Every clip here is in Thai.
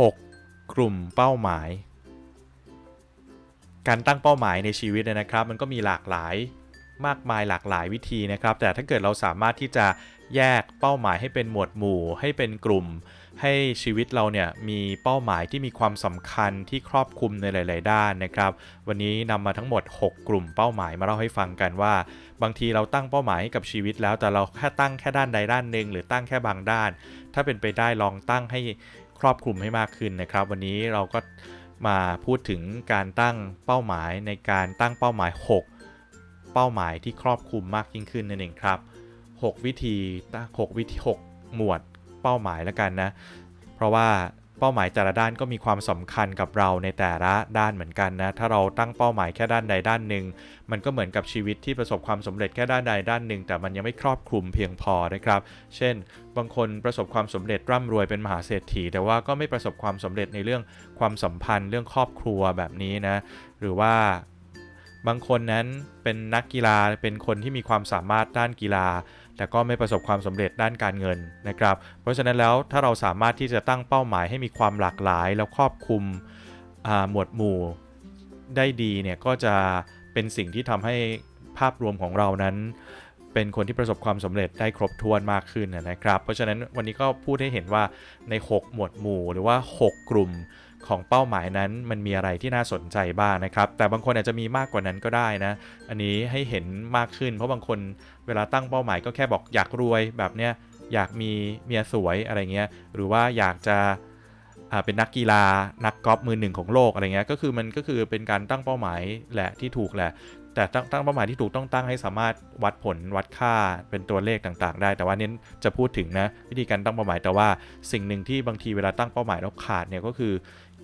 6 กลุ่มเป้าหมาย การตั้งเป้าหมายในชีวิตนะครับ มันก็มีหลากหลายมากมายหลากหลายวิธีนะครับ แต่ถ้าเกิดเราสามารถที่จะแยกเป้าหมายให้เป็นหมวดหมู่ ให้เป็นกลุ่ม ให้ชีวิตเราเนี่ยมีเป้าหมายที่มีความสำคัญที่ครอบคลุมในหลาย ๆ ด้านนะครับ วันนี้นำมาทั้งหมด 6 กลุ่มเป้าหมายมาเล่าให้ฟังกันว่า บางทีเราตั้งเป้าหมายให้กับชีวิตแล้วแต่เราแค่ตั้งแค่ด้านใดด้านหนึ่งหรือตั้งแค่บางด้าน ถ้าเป็นไปได้ลองตั้งให้ ครอบคลุมให้มากขึ้นนะครับ วันนี้เราก็มาพูดถึงการตั้งเป้าหมายในการตั้งเป้าหมาย 6 เป้าหมายที่ครอบคลุมมากยิ่งขึ้นนั่นเองครับ 6 วิธีตั้ง6วิธี 6 หมวดเป้าหมายแล้วกันนะ เพราะว่า เป้าหมายแต่ละด้านก็มีความสำคัญกับเราในแต่ละด้านเหมือนกันนะ ถ้าเราตั้งเป้าหมายแค่ด้านใดด้านหนึ่ง มันก็เหมือนกับชีวิตที่ประสบความสำเร็จแค่ด้านใดด้านหนึ่ง แต่มันยังไม่ครอบคลุมเพียงพอนะครับ เช่น บางคนประสบความสำเร็จร่ำรวยเป็นมหาเศรษฐี แต่ว่าก็ไม่ประสบความสำเร็จในเรื่องความสัมพันธ์ เรื่องครอบครัวแบบนี้นะ หรือว่าบางคนนั้นเป็นนักกีฬาเป็นคนที่มีความสามารถด้านกีฬา แต่ก็ไม่ประสบความสำเร็จด้านการเงินนะครับ เพราะฉะนั้นแล้วถ้าเราสามารถที่จะตั้งเป้าหมายให้มีความหลากหลาย แล้วครอบคลุมหมวดหมู่ได้ดีเนี่ยก็จะเป็นสิ่งที่ทำให้ภาพรวมของเรานั้น เป็นคนที่ประสบความสำเร็จได้ครบถ้วนมากขึ้นนะครับ เพราะฉะนั้นวันนี้ก็พูดให้เห็นว่าใน 6 หมวดหมู่หรือว่า 6 กลุ่ม ของเป้าหมายนั้นมันมีอะไรที่น่าสนใจบ้างนะครับ แต่บางคนอาจจะมีมากกว่านั้นก็ได้นะ อันนี้ให้เห็นมากขึ้น เพราะบางคนเวลาตั้งเป้าหมายก็แค่บอกอยากรวยแบบเนี้ยอยากมีเมียสวยอะไรเงี้ยหรือว่าอยากจะเป็นนักกีฬานักกอล์ฟมือหนึ่งของโลกอะไรเงี้ยก็คือมันก็คือเป็นการตั้งเป้าหมายแหละที่ถูกแหละ แต่ตั้งเป้าหมายที่ถูกต้องตั้งให้สามารถวัดผลวัดค่าเป็นตัวเลขต่างๆ ได้ แต่ว่าเน้นจะพูดถึงนะวิธีการตั้งเป้าหมายแต่ว่าสิ่งหนึ่งที่บางทีเวลาตั้งเป้าหมายแล้วขาดเนี่ยก็คือ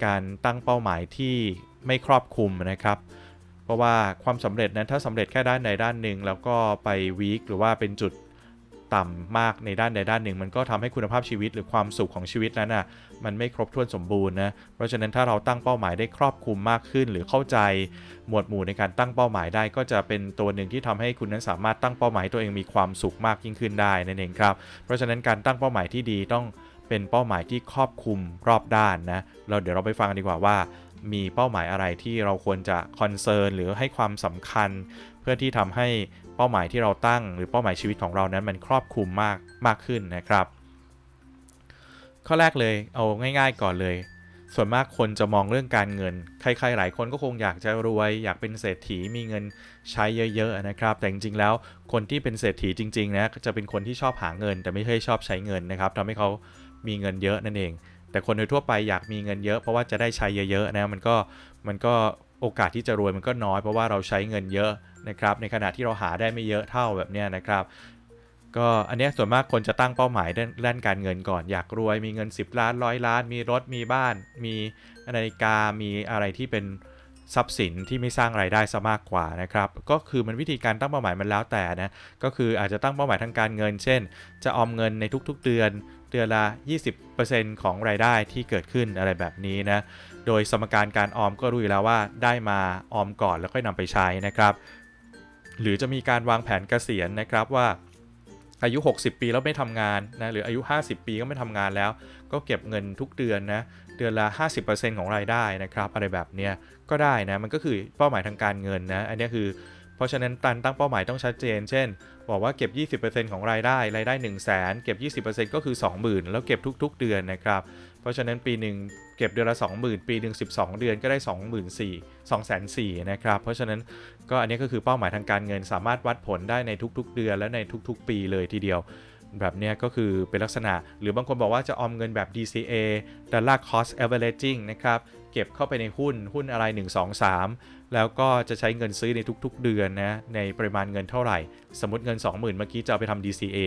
การตั้งเป้าหมายที่ไม่ครอบคลุมนะครับเพราะว่าความสำเร็จนั้นถ้าสำเร็จแค่ด้านใดด้านหนึ่งแล้วก็ไปวีคหรือว่าเป็นจุด ต่ำมากในด้านใดด้านหนึ่ง มันก็ทำให้คุณภาพชีวิตหรือความสุขของชีวิตนั้นอะมันไม่ครบถ้วนสมบูรณ์นะเพราะฉะนั้นถ้าเราตั้งเป้าหมายได้ครอบคลุมมากขึ้น หรือเข้าใจหมวดหมู่ในการตั้งเป้าหมายได้ ก็จะเป็นตัวหนึ่งที่ทำให้คุณนั้นสามารถตั้งเป้าหมายตัวเองมีความสุขมากยิ่งขึ้นได้นั่นเองครับเพราะฉะนั้นการตั้งเป้าหมายที่ดีต้องเป็นเป้าหมายที่ครอบคลุมรอบด้านนะเราเดี๋ยวเราไปฟังกันดีกว่าว่า มีเป้าหมายอะไรที่เราควรจะคอนเซิร์นหรือให้ความสำคัญ เพื่อที่ทำให้ เป้าหมายที่เราตั้ง หรือเป้าหมายชีวิตของเรานั้นมันครอบคลุมมากมากขึ้นนะครับ ข้อแรกเลยเอาง่าย ๆ ก่อนเลย ส่วนมากคนจะมองเรื่องการเงิน ใครๆหลายคนก็คงอยากจะรวย อยากเป็นเศรษฐีมีเงินใช้เยอะๆนะครับ แต่จริงๆแล้วคนที่เป็นเศรษฐีจริงๆนะจะเป็นคนที่ชอบหาเงิน แต่ไม่ใช่ชอบใช้เงินนะครับทำให้เขามีเงินเยอะนั่นเองแต่คนโดยทั่วไปอยากมีเงินเยอะเพราะว่าจะได้ใช้เยอะๆนะมันก็มันก็ โอกาสที่จะรวยมันก็น้อยเพราะว่าเราใช้เงินเยอะนะครับ ในขณะที่เราหาได้ไม่เยอะเท่าแบบนี้นะครับ ก็อันนี้ส่วนมากคนจะตั้งเป้าหมายด้านด้านการเงินก่อน อยากรวยมีเงิน 10 ล้านร้อยล้าน มีรถมีบ้าน มีนาฬิกามีอะไรที่เป็นทรัพย์สินที่ไม่สร้างไรายได้ซะมากกว่านะครับ ก็คือมันวิธีการตั้งเป้าหมายมันแล้วแต่นะก็คืออาจจะตั้งเป้าหมายทางการเงิน เช่น จะออมเงินในทุกๆเดือน เดือนละ 20%ของรายได้ที่เกิดขึ้นอะไรแบบนี้นะ โดยสมการการออมก็รู้อยู่แล้วว่าได้มาออมก่อนแล้วค่อยนำไปใช้นะครับ หรือจะมีการวางแผนเกษียณนะครับว่าอายุ 60 ปีแล้วไม่ทำงานนะหรืออายุ 50 ปีก็ไม่ทำงานแล้ว ก็เก็บเงินทุกเดือนนะเดือนละ 50%ของรายได้นะครับ อะไรแบบเนี้ยก็ได้นะมันก็คือเป้าหมายทางการเงินนะอันนี้คือ เพราะฉะนั้นการตั้งเป้าหมายต้องชัดเจน เช่น บอกว่าเก็บ 20%ของรายได้ รายได้ 1 0 0 0 0แสนเก็บ 20%ก็คือ 20,000 แล้วเก็บทุก ๆ เดือนนะครับ เพราะฉะนั้นปีหนึ่งเก็บเดือนละ 20,000 ปีหนึ่ง12 เดือนก็ได้ 24,000 2,400นะครับ เพราะฉะนั้นก็อันนี้ก็คือเป้าหมายทางการเงินสามารถวัดผลได้ในทุก ๆ เดือนและในทุก ๆ ปีเลยทีเดียว แบบเนี้ยก็คือเป็นลักษณะ หรือบางคนบอกว่าจะออมเงินแบบ DCA Dollar Cost Averaging นะครับเก็บเข้าไปในหุ้นหุ้นอะไร 1 2 3 แล้วก็จะใช้เงินซื้อในทุกๆ เดือนนะในปริมาณเงินเท่าไหร่ สมมติเงิน 20,000 เมื่อกี้จะเอาไปทำ DCA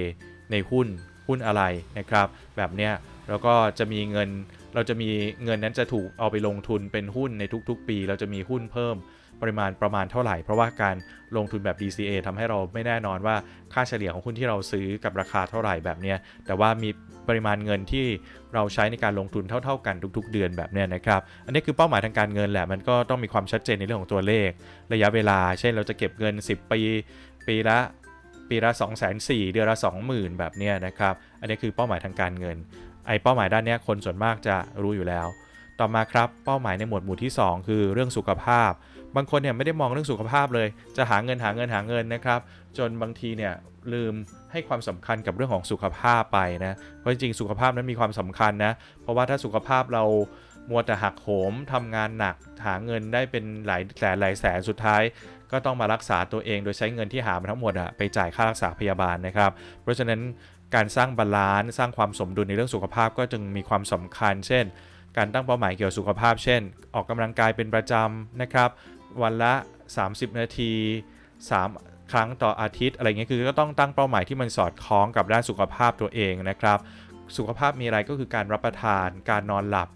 ในหุ้นหุ้นอะไรนะครับ แบบเนี้ยแล้วก็จะมีเงินเราจะมีเงินนั้นจะถูกเอาไปลงทุนเป็นหุ้นในทุกๆ ปี เราจะมีหุ้นเพิ่ม ปริมาณประมาณเท่าไหร่ เพราะว่าการลงทุนแบบ DCA ทำให้เราไม่แน่นอนว่าค่าเฉลี่ยของหุ้นที่เราซื้อกับราคาเท่าไหร่แบบเนี้ยแต่ว่ามีปริมาณเงินที่เราใช้ในการลงทุนเท่า ๆ กันทุก ๆ เดือนแบบเนี้ยนะครับ อันนี้คือเป้าหมายทางการเงินแหละมันก็ต้องมีความชัดเจนในเรื่องของตัวเลข ระยะเวลา เช่นเราจะเก็บเงิน 10 ปี ปีละปีละ 2 4 0 0 0เดือนละ 20,000 แบบเนี้ยนะครับ อันนี้คือเป้าหมายทางการเงิน ไอ้เป้าหมายด้านเนี้ยคนส่วนมากจะรู้อยู่แล้ว ต่อมาครับ เป้าหมายในหมวดหมู่ที่ 2 คือเรื่องสุขภาพ บางคนเนี่ยไม่ได้มองเรื่องสุขภาพเลย จะหาเงินหาเงินหาเงินนะครับ จนบางทีเนี่ยลืมให้ความสำคัญกับเรื่องของสุขภาพไปนะ เพราะจริงๆสุขภาพนั้นมีความสำคัญนะ เพราะว่าถ้าสุขภาพเรามัวแต่หักโหมทำงานหนักหาเงินได้เป็นหลายแสนหลายแสนสุดท้าย ก็ต้องมารักษาตัวเองโดยใช้เงินที่หามาทั้งหมดอะไปจ่ายค่ารักษาพยาบาลนะครับ เพราะฉะนั้นการสร้างบาลานซ์สร้างความสมดุลในเรื่องสุขภาพก็จึงมีความสำคัญ เช่น การตั้งเป้าหมายเกี่ยวกับสุขภาพ เช่น ออกกำลังกายเป็นประจำนะครับ วันละ 30 นาที 3 ครั้งต่ออาทิตย์ อะไรเงี้ยคือก็ต้องตั้งเป้าหมายที่มันสอดคล้องกับด้านสุขภาพตัวเองนะครับ สุขภาพมีอะไรก็คือการรับประทาน การนอนหลับ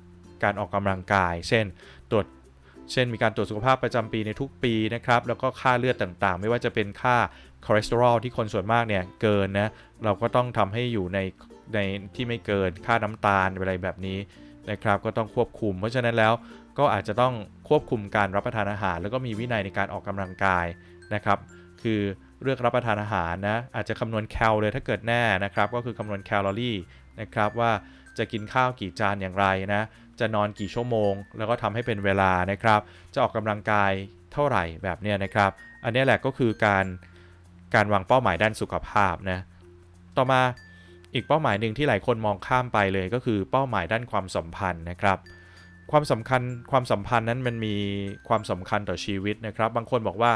การออกกำลังกาย เช่นตรวจเช่นมีการตรวจสุขภาพประจำปีในทุกปีนะครับ แล้วก็ค่าเลือดต่างๆ ไม่ว่าจะเป็นค่าคอเลสเตอรอลที่คนส่วนมากเนี่ยเกินนะ เราก็ต้องทำให้อยู่ในในที่ไม่เกินค่าน้ำตาลอะไรแบบนี้นะครับ ก็ต้องควบคุม เพราะฉะนั้นแล้ว ก็อาจจะต้องควบคุมการรับประทานอาหาร แล้วก็มีวินัยในการออกกำลังกายนะครับ คือเลือกรับประทานอาหารนะอาจจะคำนวณแคลเลยถ้าเกิดแน่นะครับ ก็คือคำนวณแคลอรี่นะครับว่าจะกินข้าวกี่จานอย่างไรนะจะนอนกี่ชั่วโมง แล้วก็ทำให้เป็นเวลานะครับ จะออกกำลังกายเท่าไหร่แบบเนี้ยนะครับ อันนี้แหละก็คือการการวางเป้าหมายด้านสุขภาพนะต่อมาอีกเป้าหมายหนึ่งที่หลายคนมองข้ามไปเลยก็คือเป้าหมายด้านความสัมพันธ์นะครับ ความสำคัญความสัมพันธ์นั้นมันมีความสำคัญต่อชีวิตนะครับ บางคนบอกว่า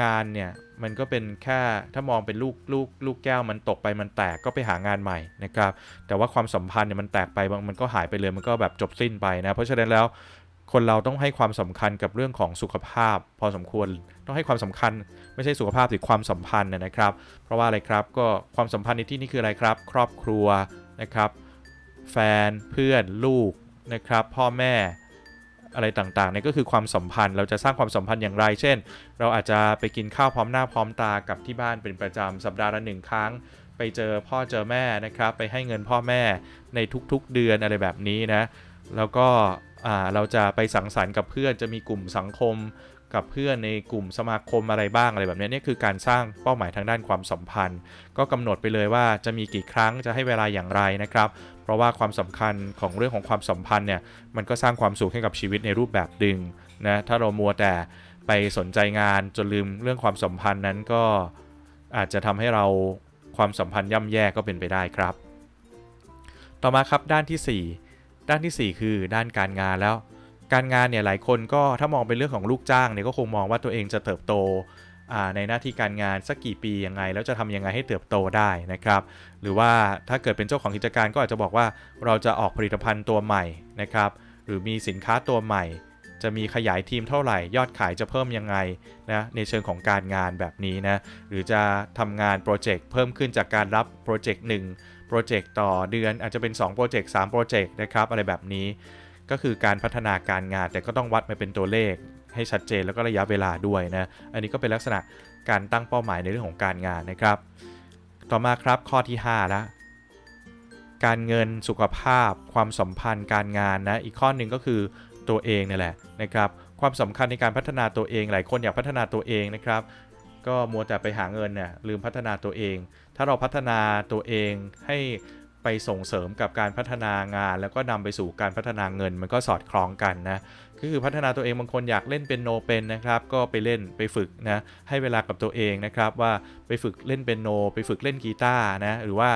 งานเนี่ยมันก็เป็นแค่ถ้ามองเป็นลูกลูกลูกแก้วมันตกไปมันแตกก็ไปหางานใหม่นะครับ แต่ว่าความสัมพันธ์เนี่ยมันแตกไปมันก็หายไปเลยมันก็แบบจบสิ้นไปนะ เพราะฉะนั้นแล้วคนเราต้องให้ความสำคัญกับเรื่องของสุขภาพ พอสมควรต้องให้ความสำคัญ ไม่ใช่สุขภาพหรือความสัมพันธ์นะครับ เพราะว่าอะไรครับก็ความสัมพันธ์ในที่นี้คืออะไรครับ ครอบครัวนะครับ แฟนเพื่อนลูก นะครับพ่อแม่อะไรต่างๆเนี่ยก็คือความสัมพันธ์ เราจะสร้างความสัมพันธ์อย่างไร เช่น เราอาจจะไปกินข้าวพร้อมหน้าพร้อมตากับที่บ้านเป็นประจำสัปดาห์ละหนึ่งครั้ง ไปเจอพ่อเจอแม่นะครับ ไปให้เงินพ่อแม่ในทุกๆเดือนอะไรแบบนี้นะ แล้วก็เราจะไปสังสรรค์กับเพื่อนจะมีกลุ่มสังคม กับเพื่อนในกลุ่มสมาคมอะไรบ้างอะไรแบบนี้นี่คือการสร้างเป้าหมายทางด้านความสัมพันธ์ ก็กำหนดไปเลยว่าจะมีกี่ครั้งจะให้เวลาอย่างไรนะครับ เพราะว่าความสำคัญของเรื่องของความสัมพันธ์เนี่ยมันก็สร้างความสุขให้กับชีวิตในรูปแบบดึงนะถ้าเรามัวแต่ไปสนใจงานจนลืมเรื่องความสัมพันธ์นั้นก็อาจจะทำให้เราความสัมพันธ์ย่ำแย่ก็เป็นไปได้ครับ ต่อมาครับด้านที่ 4 ด้านทีสี่4 คือด้านการงานแล้ว การงานเนี่ยหลายคนก็ถ้ามองเป็นเรื่องของลูกจ้างเนี่ยก็คงมองว่าตัวเองจะเติบโตในหน้าที่การงานสักกี่ปียังไง แล้วจะทำยังไงให้เติบโตได้นะครับ หรือว่าถ้าเกิดเป็นเจ้าของกิจการก็อาจจะบอกว่าเราจะออกผลิตภัณฑ์ตัวใหม่นะครับ หรือมีสินค้าตัวใหม่ จะมีขยายทีมเท่าไหร่ ยอดขายจะเพิ่มยังไงนะในเชิงของการงานแบบนี้นะหรือจะทำงานโปรเจกต์เพิ่มขึ้นจากการรับโปรเจกต์หนึ่งโปรเจกต์ต่อเดือนอาจจะเป็น2โปรเจกต์3โปรเจกต์นะครับอะไรแบบนี้ ก็คือการพัฒนาการงานแต่ก็ต้องวัดมาเป็นตัวเลขให้ชัดเจนแล้วก็ระยะเวลาด้วยนะ อันนี้ก็เป็นลักษณะการตั้งเป้าหมายในเรื่องของการงานนะครับ ต่อมาครับข้อที่5แล้วการเงินสุขภาพ ความสัมพันธ์การงานนะอีกข้อหนึ่งก็คือตัวเองนี่แหละนะครับความสำคัญในการพัฒนาตัวเองหลายคนอยากพัฒนาตัวเองนะครับ ก็มัวแต่ไปหาเงินเนี่ยลืมพัฒนาตัวเอง ถ้าเราพัฒนาตัวเองให้ ไปส่งเสริมกับการพัฒนางาน แล้วก็นำไปสู่การพัฒนาเงิน มันก็สอดคล้องกันนะก็คือพัฒนาตัวเองบางคนอยากเล่นเป็นโนเป็นนะครับก็ไปเล่นไปฝึกนะให้เวลากับตัวเองนะครับว่าไปฝึกเล่นเป็นโน ไปฝึกเล่นกีตาร์นะหรือว่า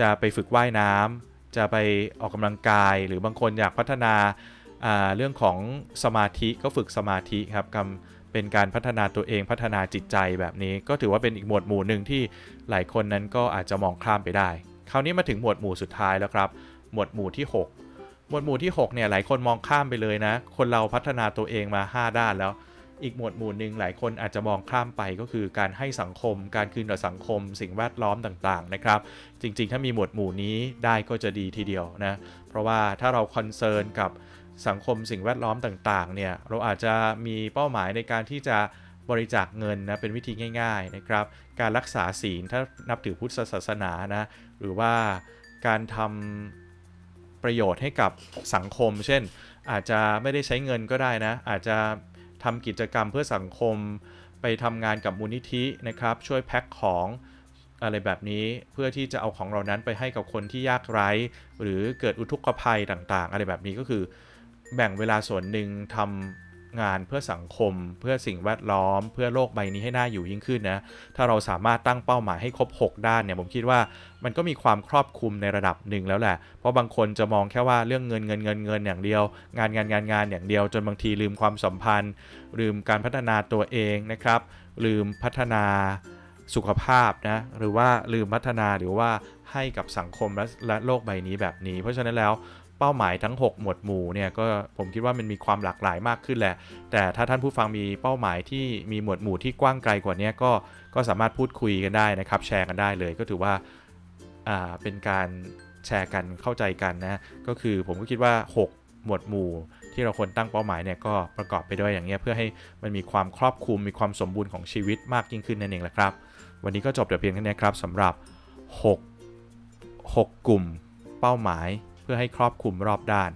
จะไปฝึกว่ายน้ำจะไปออกกำลังกาย หรือบางคนอยากพัฒนาเรื่องของสมาธิก็ฝึกสมาธิครับกำเป็นการพัฒนาตัวเองพัฒนาจิตใจแบบนี้ ก็ถือว่าเป็นอีกหมวดหมู่หนึ่งที่หลายคนนั้นก็อาจจะมองข้ามไปได้ คราวนี้มาถึงหมวดหมู่สุดท้ายแล้วครับ หมวดหมู่ที่ 6 หมวดหมู่ที่ 6 เนี่ยหลายคนมองข้ามไปเลยนะ คนเราพัฒนาตัวเองมา 5 ด้านแล้ว อีกหมวดหมู่หนึ่งหลายคนอาจจะมองข้ามไปก็คือการให้สังคม การคืนต่อสังคม สิ่งแวดล้อมต่างๆนะครับ จริงๆ ถ้ามีหมวดหมู่นี้ได้ก็จะดีทีเดียวนะ เพราะว่าถ้าเราคอนเซิร์นกับสังคมสิ่งแวดล้อมต่างๆ เนี่ย เราอาจจะมีเป้าหมายในการที่จะบริจาคเงินนะเป็นวิธีง่าย ๆนะครับ การรักษาศีลถ้านับถือพุทธศาสนานะ หรือว่าการทำประโยชน์ให้กับสังคม เช่น อาจจะไม่ได้ใช้เงินก็ได้นะ อาจจะทำกิจกรรมเพื่อสังคม ไปทำงานกับมูลนิธินะครับ ช่วยแพ็คของอะไรแบบนี้เพื่อที่จะเอาของเรานั้นไปให้กับคนที่ยากไร้ หรือเกิดอุทกภัยต่างๆ อะไรแบบนี้ก็คือ แบ่งเวลาส่วนหนึ่งทำ งานเพื่อสังคม เพื่อสิ่งแวดล้อม เพื่อโลกใบนี้ให้น่าอยู่ยิ่งขึ้นนะถ้าเราสามารถตั้งเป้าหมายให้ครบ 6 ด้านเนี่ยผมคิดว่ามันก็มีความครอบคลุมในระดับหนึ่งแล้วแหละ เพราะบางคนจะมองแค่ว่าเรื่องเงินเงินเงินเงินอย่างเดียว งานงานงานงานอย่างเดียว จนบางทีลืมความสัมพันธ์ ลืมการพัฒนาตัวเองนะครับ ลืมพัฒนาสุขภาพนะหรือว่าลืมพัฒนาหรือว่าให้กับสังคมและและโลกใบนี้แบบนี้ เพราะฉะนั้นแล้ว เป้าหมายทั้ง 6 หมวดหมู่เนี่ยก็ผมคิดว่ามันมีความหลากหลายมากขึ้นแหละ แต่ถ้าท่านผู้ฟังมีเป้าหมายที่มีหมวดหมู่ที่กว้างไกลกว่านี้ก็ก็สามารถพูดคุยกันได้นะครับ แชร์กันได้เลยก็ถือว่าอ่าเป็นการแชร์กันเข้าใจกันนะก็คือผมก็คิดว่า 6 หมวดหมู่ที่เราควรตั้งเป้าหมายเนี่ยก็ประกอบไปด้วยอย่างเงี้ยเพื่อให้มันมีความครอบคลุมมีความสมบูรณ์ของชีวิตมากยิ่งขึ้นนั่นเองแหละครับ วันนี้ก็จบแต่เพียงเท่นี้ครับสำหรับ 6 6 กลุ่มเป้าหมาย พื่อให้ครอบคลุมรอบด้าน